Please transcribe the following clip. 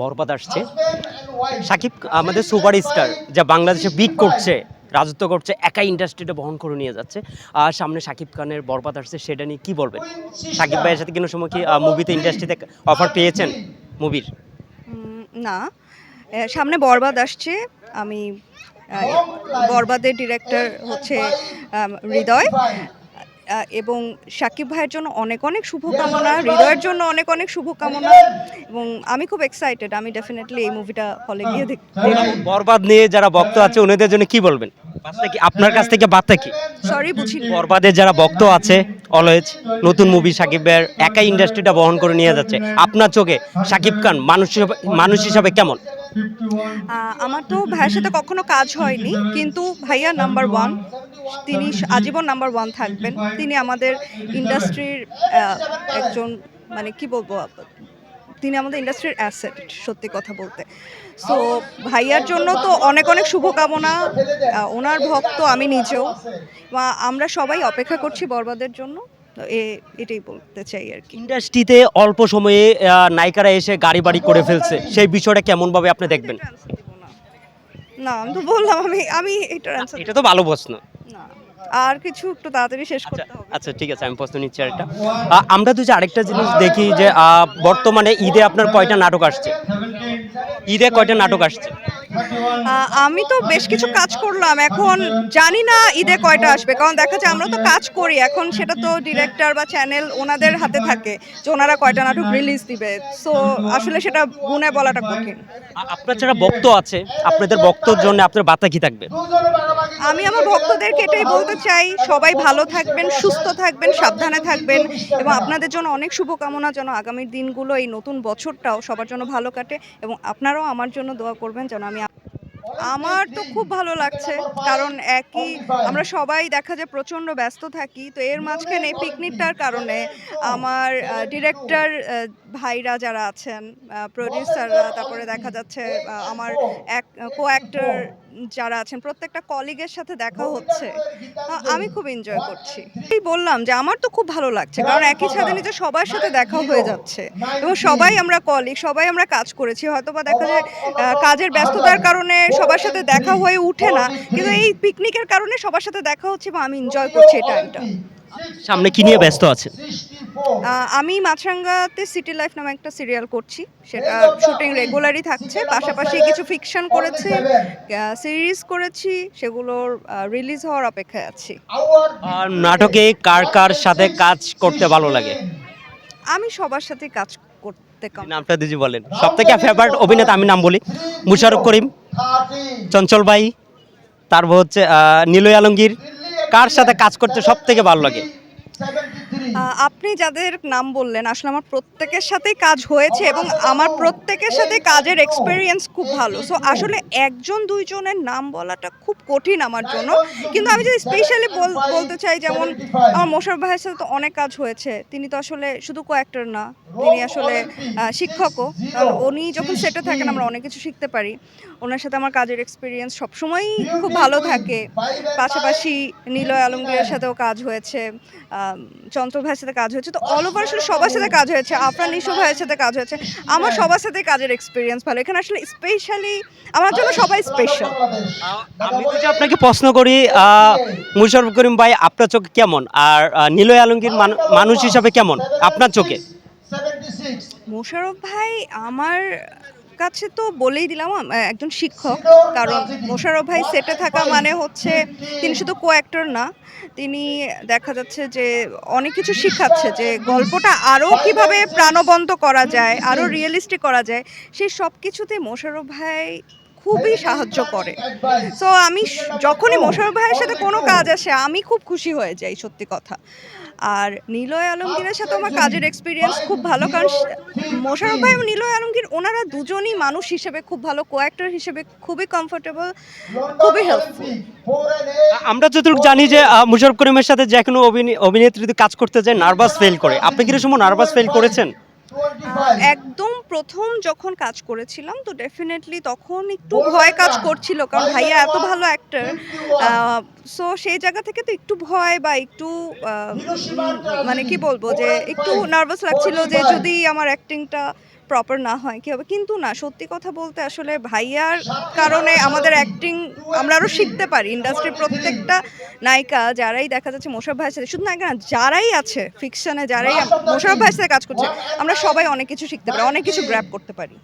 বরবাদ আসছে। সাকিব, আমাদের super star যা বাংলাদেশে বিট করছে, রাজত্ব করছে, একাই ইন্ডাস্ট্রিটা বহন করে নিয়ে যাচ্ছে। আর সামনে সাকিব খানের বরবাদ আসছে, সেটা নিয়ে কি বলবেন? সাকিব ভাইয়ের সাথে কোনো সময় কি মুভিতে ইন্ডাস্ট্রিতে অফার পেয়েছেন? মুভির না। সামনে বরবাদ আসছে। আমি বরবাদের ডিরেক্টর হচ্ছে হৃদয়। এবং সাকিব ভাইয়ের জন্য অনেক অনেক শুভকামনা হৃদয়ের জন্য অনেক অনেক শুভকামনা এবং আমি খুব এক্সাইটেড আমি ডেফিনেটলি এই মুভিটা হলে গিয়ে দেখ- দেখব। বরবাদ নিয়ে যারা ভক্ত আছে ওনাদের জন্য কি বলবেন? বার্তা কি? আপনার কাছ থেকে বার্তা কি? সরি বুঝিনি বরবাদের যারা ভক্ত আছে অলওয়েজ নতুন মুভি সাকিব ভাইয়ের একাই ইন্ডাস্ট্রিটা বহন করে নিয়ে যাচ্ছে। আপনার চোখে সাকিব খান মানুষ হিসেবে- মানুষ হিসাবে কেমন? আমার তো ভাইয়ের সাথে কখনো কাজ হয়নি, কিন্তু ভাইয়া নাম্বার ওয়ান তিনি আজীবন নাম্বার ওয়ান থাকবেন। তিনি আমাদের ইন্ডাস্ট্রির একজন মানে কি বলব, তিনি আমাদের ইন্ডাস্ট্রির অ্যাসেট সত্যি কথা বলতে। সো ভাইয়ার জন্য তো অনেক অনেক শুভকামনা ওনার ভক্ত আমি নিজেও। আমরা সবাই অপেক্ষা করছি বরবাদের জন্য। তো এ- এটাই বলতে চাই আর কি। ইন্ডাস্ট্রিতে অল্প সময়ে নায়িকারা এসে গাড়ি বাড়ি করে ফেলছে সেই বিষয়টা কেমন ভাবে আপনি দেখবেন? না। আমি তো বললাম আমি আমি এটার অ্যান্সার এটা তো ভালো প্রশ্ন। না আর কিছু একটু তাড়াতাড়ি শেষ আচ্ছা করতে হবে। আচ্ছা ঠিক আছে আমি প্রশ্ন নিচ্ছি আরেকটা। আমরা তো যে আরেকটা জিনিস দেখি যে আহ, বর্তমানে ঈদে আপনার কয়টা নাটক আসছে? ঈদে কয়টা নাটক আসছে? আমি তো বেশ কিছু কাজ করলাম। এখন জানি না ঈদে কয়টা আসবে, কারণ দেখা যায় আমরা তো কাজ করি। এখন সেটা তো ডিরেক্টর বা চ্যানেল ওনাদের হাতে থাকে যে ওনারা কয়টা নাটক রিলিজ দিবে। সো আসলে সেটা গুনে বলাটা কঠিন। আপনার যারা ভক্ত আছে, আপনাদের বক্তর জন্য আপনার বার্তা কি থাকবে? আমি আমার ভক্তদেরকে এটাই বলতে চাই, সবাই ভালো থাকবেন, সুস্থ থাকবেন, সাবধানে থাকবেন এবং আপনাদের জন্য অনেক শুভকামনা যেন আগামী দিনগুলো এই নতুন বছরটাও সবার জন্য ভালো কাটে এবং আপনারাও আমার জন্য দোয়া করবেন যেন আমি আমার তো খুব ভালো লাগছে, কারণ একই আমরা সবাই দেখা যায় প্রচণ্ড ব্যস্ত থাকি, তো এর মাঝখানে পিকনিকটার কারণে আমার ডিরেক্টর ভাইরা যারা আছেন প্রডিউসাররা তারপরে দেখা যাচ্ছে আমার এক কো অ্যাক্টর যারা আছেন, প্রত্যেকটা কলিগের সাথে দেখা হচ্ছে আমি খুব এনজয় করছি। এই বললাম যে আমার তো খুব ভালো লাগছে, কারণ একই ছাদে নিচে সবার সাথে দেখা হয়ে যাচ্ছে, এবং সবাই আমরা কলিগ সবাই আমরা কাজ করেছি হয়তো বা দেখা যায় কাজের ব্যস্ততার কারণে সবার সাথে দেখা হয়ে উঠে না কিন্তু এই পিকনিকের কারণে সবার সাথে দেখা হচ্ছে বা আমি এনজয় করছি এই টাইমটা সামনে কি নিয়ে ব্যস্ত আছেন? আমি মাছরাঙ্গাতে সিটি লাইফ নামে একটা সিরিয়াল করছি সেটা শুটিং রেগুলারই থাকছে পাশাপাশি কিছু ফিকশন করেছি সিরিজ করেছি সেগুলোর রিলিজ হওয়ার অপেক্ষায় আছি। আর নাটকে কার কার সাথে কাজ করতে ভালো লাগে? আমি সবার সাথে কাজ করতে কম নামটা দিজি বলেন। সব থেকে ফেভারিট অভিনেতা আমি নাম বলি। মুশারফ করিম চঞ্চল ভাই তারপর হচ্ছে নিলয় আলমগীর। কার সাথে কাজ করতে সব থেকে ভালো লাগে? আপনি যাদের নাম বললেন, আসলে আমার প্রত্যেকের সাথেই কাজ হয়েছে এবং আমার প্রত্যেকের সাথে কাজের এক্সপিরিয়েন্স খুব ভালো। সো আসলে একজন, দুইজনের নাম বলাটা খুব কঠিন আমার জন্য। কিন্তু আমি যদি স্পেশালি বলতে চাই, যেমন আমার মোশারফ ভাইয়ের সাথে তো অনেক কাজ হয়েছে। তিনি তো আসলে শুধু কয়েকটার না, তিনি আসলে শিক্ষকও। কারণ উনি যখন সেটে থাকেন, আমরা অনেক কিছু শিখতে পারি। ওনার সাথে আমার কাজের এক্সপিরিয়েন্স সবসময়ই খুব ভালো থাকে। পাশাপাশি নিলয় আলমগীরের সাথেও কাজ হয়েছে। চন্দ্র ভাইয়ের সাথে কাজ হয়েছে। তো অল ওভার আসলে সবার সাথে কাজ হয়েছে আফরান নিশো ভাইয়ের সাথে কাজ হয়েছে। আমার সবার সাথে কাজের এক্সপিরিয়েন্স ভালো। এখানে আসলে স্পেশালি আমার জন্য সবাই স্পেশাল আমি যদি আপনাকে প্রশ্ন করি মুশারফ করিম ভাই আপনার চোখে কেমন? আর নিলয় আলমগীর মানুষ হিসাবে কেমন? আপনার চোখে? মোশারফ ভাই আমার কাছে তো বলেই দিলাম একজন শিক্ষক। কারণ মোশারফ ভাই সেটে থাকা মানে হচ্ছে তিনি শুধু কো অ্যাক্টর না তিনি দেখা যাচ্ছে যে অনেক কিছু শিখাচ্ছে যে গল্পটা আরও কীভাবে প্রাণবন্ত করা যায় আরও রিয়েলিস্টিক করা যায় সেই সব কিছুতে মোশারফ ভাই খুবই সাহায্য করে। সো আমি যখনই মোশারফ ভাইয়ের সাথে কোনো কাজ আসে আমি খুব খুশি হয়ে যাই সত্যি কথা। আর নিলয় আলমগীরের সাথে আমার কাজের এক্সপিরিয়েন্স খুব ভালো কারণ মোশারফ ভাই এবং নিলয় আলমগীর ওনারা দুজনই মানুষ হিসেবে খুব ভালো কো অ্যাক্টর হিসেবে খুবই কমফোর্টেবল খুবই হেল্পফুল আমরা যতটুকু জানি যে মুশারফ করিমের সাথে যে কোনো অভিনে- অভিনেত্রী কাজ করতে যায় নার্ভাস ফেল করে। আপনি কি সময় নার্ভাস ফেল করেছেন? একদম প্রথম যখন কাজ করেছিলাম তো ডেফিনেটলি তখন একটু ভয় কাজ করছিল কারণ ভাইয়া এত ভালো অ্যাক্টর সো সেই জায়গা থেকে তো একটু ভয় বা একটু মানে কি বলব যে একটু নার্ভাস লাগছিল যে যদি আমার অ্যাক্টিংটা প্রপার না হয়, কি হবে? কিন্তু না, সত্যি কথা বলতে আসলে ভাইয়ার কারণে আমাদের অ্যাক্টিং আমরা আরও শিখতে পারি। ইন্ডাস্ট্রির প্রত্যেকটা নায়িকা যারাই দেখা যাচ্ছে মোশারফ ভাইয়ের সাথে, শুধু নায়িকা না, যারাই আছে ফিকশনে যারাই মোশারফ ভাইয়ের সাথে কাজ করছে, আমরা সবাই অনেক কিছু শিখতে পারি, অনেক কিছু গ্র্যাপ করতে পারি।